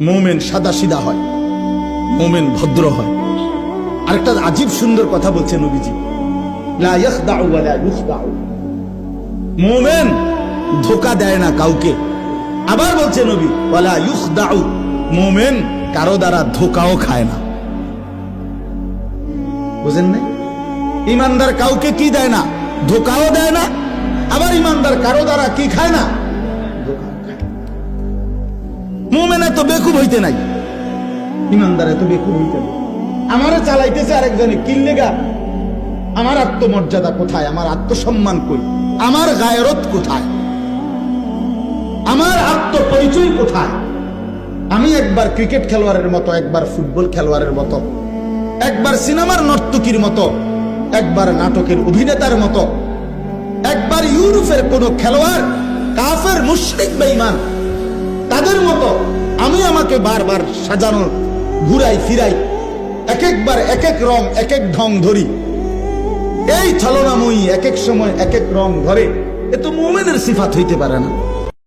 মোমেন সাদা সিদা হয়, মোমেন ভদ্র হয়। আরেকটা আজীব সুন্দর কথা বলছে নবীজি। মোমেন ধোকা দেয় না কাউকে। আবার বলছে নবী ওয়ালা ইউখদাউ। মোমেন কারও দ্বারা ধোকাও খায় না। বুঝেন নাই? ইমানদার কাউকে কি দেয় না? ধোকাও দেয় না। আবার ইমানদার কারও দ্বারা কি না খায় না। মোমেন এত বেকুব হইতে নাই। ইমানদার এত বেকুব হইতে নাই। আমারে চালাইতেছে আরেকজনে কিল্লেগা আমার আত্মমর্যাদা কোথায়? আমার আত্মসম্মান কই? আমার গায়রত কোথায়? আমার আত্মপরিচয় কোথায়? আমি একবার ক্রিকেট খেলোয়াড়ের মতো, একবার ফুটবল খেলোয়াড়ের মতো, একবার সিনেমার নর্তকীর মতো, একবার নাটকের অভিনেতার মতো, একবার ইউরোপের কোন খেলোয়াড়, কাফের, মুশরিক, বেঈমান, তাদের মতো আমাকে বারবার সাজানো, ঘুরাই, ফিরাই এক একবার এক এক রং এক এক ঢং ধরি। এই ছলনাময়ী এক এক সময় এক এক রং ধরে, এ তো মোমেনের সিফাত হইতে পারে না।